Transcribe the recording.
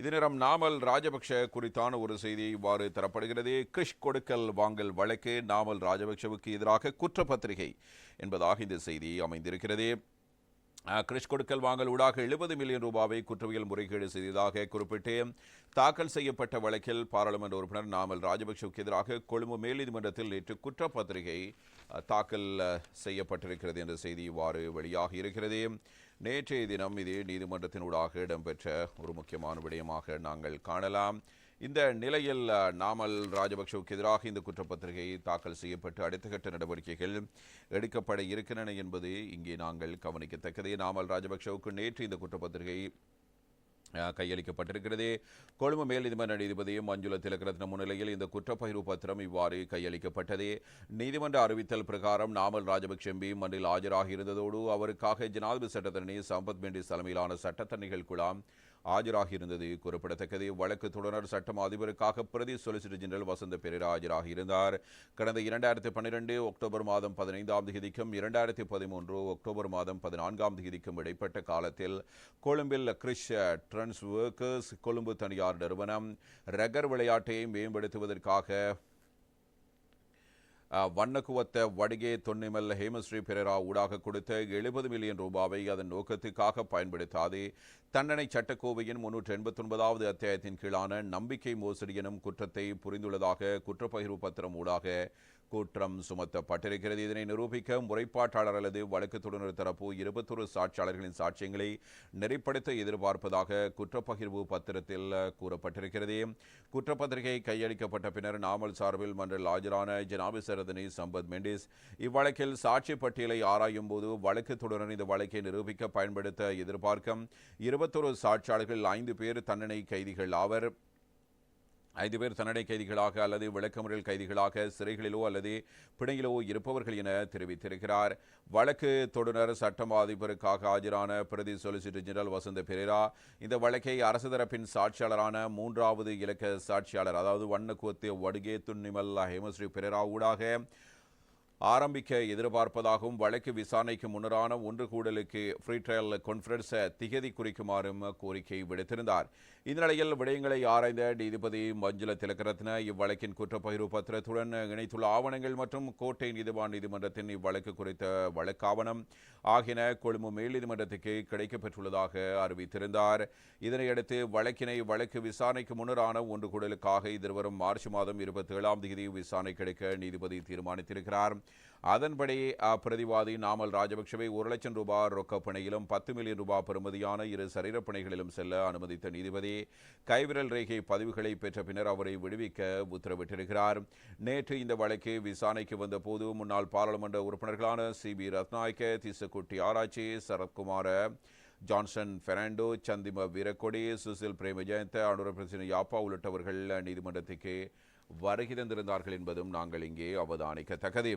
இதுநேரம் நாமல் ராஜபக்ஷ குறித்தான ஒரு செய்தி இவ்வாறு தரப்படுகிறது. கிஷ் கொடுக்கல் வாங்கல் வழக்கு நாமல் ராஜபக்ஷவுக்கு எதிராக குற்றப்பத்திரிகை என்பதாக இந்த செய்தி அமைந்திருக்கிறது. கிரிஷ் கிறிஷ் கொடுக்கல் வாங்கல் ஊடாக எழுபது மில்லியன் ரூபாவை குற்றவியல் முறைகேடு செய்ததாக குறிப்பிட்டு தாக்கல் செய்யப்பட்ட வழக்கில் பாராளுமன்ற உறுப்பினர் நாமல் ராஜபக்ஷவுக்கு எதிராக கொழும்பு மேல் நீதிமன்றத்தில் நேற்று குற்றப்பத்திரிகை தாக்கல் செய்யப்பட்டிருக்கிறது என்ற செய்தி இவ்வாறு வெளியாகி இருக்கிறது. நேற்றைய தினம் இது நீதிமன்றத்தினூடாக இடம்பெற்ற ஒரு முக்கியமான விடயமாக நாங்கள் காணலாம். இந்த நிலையில் நாமல் ராஜபக்ஷவுக்கு எதிராக இந்த குற்றப்பத்திரிகை தாக்கல் செய்யப்பட்டு அடுத்த கட்ட நடவடிக்கைகள் எடுக்கப்பட இருக்கின்றன என்பது இங்கே நாங்கள் கவனிக்கத்தக்கது. நாமல் ராஜபக்ஷவுக்கு நேற்று இந்த குற்றப்பத்திரிகை கையளிக்கப்பட்டிருக்கிறது. கொழும்பு மேல் நீதிமன்ற நீதிபதி மஞ்சுள திலகரத்ன முன்னிலையில் இந்த குற்றப்பகிர்வு பத்திரம் இவ்வாறு கையளிக்கப்பட்டது. நீதிமன்ற அறிவித்தல் பிரகாரம் நாமல் ராஜபக்ஷ எம்பி மன்றில் ஆஜராகி இருந்ததோடு அவருக்காக ஜனாதிபதி சட்டத்தரணி சம்பத் மெண்டிஸ் தலைமையிலான சட்டத்தரணிகள் குழாம் ஆஜராகியிருந்தது. குறிப்பிடத்தக்கது வழக்கு தொடர் சட்டம் அதிபருக்காக பிரதி சொலிசிட்டர் ஜெனரல் வசந்த பெரேரா ஆஜராகியிருந்தார். கடந்த இரண்டாயிரத்தி பன்னிரெண்டு அக்டோபர் மாதம் பதினைந்தாம் தேதிக்கும் இரண்டாயிரத்தி பதிமூன்று அக்டோபர் மாதம் பதினான்காம் தேதிக்கும் இடைப்பட்ட காலத்தில் கொழும்பில் கிறிஷ் ட்ரன்ஸ் ஒர்க்கர்ஸ் கொழும்பு தனியார் நிறுவனம் ரகர் விளையாட்டை மேம்படுத்துவதற்காக வண்ணக்குவத்த வடிகே தொன்னிமல் ஹேமஸ்ரீ பெரேரா ஊடாக கொடுத்த எழுபது மில்லியன் ரூபாவை அதன் நோக்கத்துக்காக பயன்படுத்தாது. தண்டனை சட்டக்கோவையின் முன்னூற்று எண்பத்தி ஒன்பதாவது அத்தியாயத்தின் கீழான நம்பிக்கை மோசடி எனும் குற்றத்தை புரிந்துள்ளதாக குற்றப்பகிர்வு பத்திரம் ஊடாக குற்றம் சுமத்தப்பட்டிருக்கிறது. இதனை நிரூபிக்க முறைப்பாட்டாளர் அல்லது வழக்கு தரப்பு இருபத்தொரு சாட்சியாளர்களின் சாட்சியங்களை நெறிப்படுத்த எதிர்பார்ப்பதாக குற்றப்பகிர்வு பத்திரத்தில் கூறப்பட்டிருக்கிறது. குற்றப்பத்திரிகை கையளிக்கப்பட்ட பின்னர் நாமல் சார்பில் மன்றில் ஆஜரான ஜனாபி சரதனி சம்பத் மெண்டிஸ் இவ்வழக்கில் சாட்சி பட்டியலை ஆராயும் போது வழக்கு இந்த வழக்கை நிரூபிக்க பயன்படுத்த எதிர்பார்க்கும் இருபத்தொரு சாட்சியாளர்கள் ஐந்து பேர் தண்டனை கைதிகள் ஆவர். ஐந்து பேர் தன்னடை கைதிகளாக அல்லது விளக்கமுறையில் கைதிகளாக சிறைகளிலோ அல்லது பிணையிலோ இருப்பவர்கள் என தெரிவித்திருக்கிறார். வழக்கு தொடுநர் சட்டம் அதிபருக்காக ஆஜரான பிரதி சொலிசிட்டர் ஜெனரல் வசந்த பெரேரா. இந்த வழக்கை அரசு தரப்பின் சாட்சியாளரான மூன்றாவது இலக்க சாட்சியாளர் அதாவது வண்ணக்குவத்து வடுகே துன்னிமல் ஹேமஸ்ரீ பெரேரா ஊடாக ஆரம்பிக்க எதிர்பார்ப்பதாகவும் வழக்கு விசாரணைக்கு முன்னரான ஒன்று கூடலுக்கு ஃப்ரீ ட்ரையல் கான்ஃபரன்ஸ் திகதி குறிக்குமாறும் கோரிக்கை விடுத்திருந்தார். இந்த நிலையில் விடயங்களை ஆராய்ந்த நீதிபதி மஞ்சுள திலகரத்ன இவ்வழக்கின் குற்றப்பகிர்வு பத்திரத்துடன் இணைத்துள்ள ஆவணங்கள் மற்றும் கோட்டை நீதிவான் நீதிமன்றத்தின் இவ்வழக்கு குறித்த வழக்காவணம் ஆகியன கொழும்பு மேல் நீதிமன்றத்துக்கு கிடைக்கப்பெற்றுள்ளதாக அறிவித்திருந்தார். இதனையடுத்து வழக்கினை வழக்கு விசாரணைக்கு முன்னரான ஒன்று கூடலுக்காக எதிர்வரும் மார்ச் மாதம் இருபத்தி ஏழாம் தேதி விசாரணை கிடைக்க நீதிபதி தீர்மானித்திருக்கிறார். அதன்படி அப்பிரதிவாதி நாமல் ராஜபக்சவை ஒரு லட்சம் ரூபாய் ரொக்கப்பணையிலும் பத்து மில்லியன் ரூபாய் பெறுமதியான இரு சரீரப்பணிகளிலும் செல்ல அனுமதித்த நீதிபதி கைவிரல் ரேகை பதிவுகளை பெற்ற பின்னர் அவரை விடுவிக்க உத்தரவிட்டிருக்கிறார். நேற்று இந்த வழக்கு விசாரணைக்கு வந்தபோது முன்னாள் பாராளுமன்ற உறுப்பினர்களான C. B. Ratnayake திசுக்குட்டி Arachchi Sarathkumara Johnson Fernando Chandima Weerakkody Susil Premajayantha Jayantha Prasanna Yapa உள்ளிட்டவர்கள் நீதிமன்றத்துக்கு வருகை தந்திருந்தார்கள் என்பதும் நாங்கள் இங்கே அவதானிக்கத்தக்கது.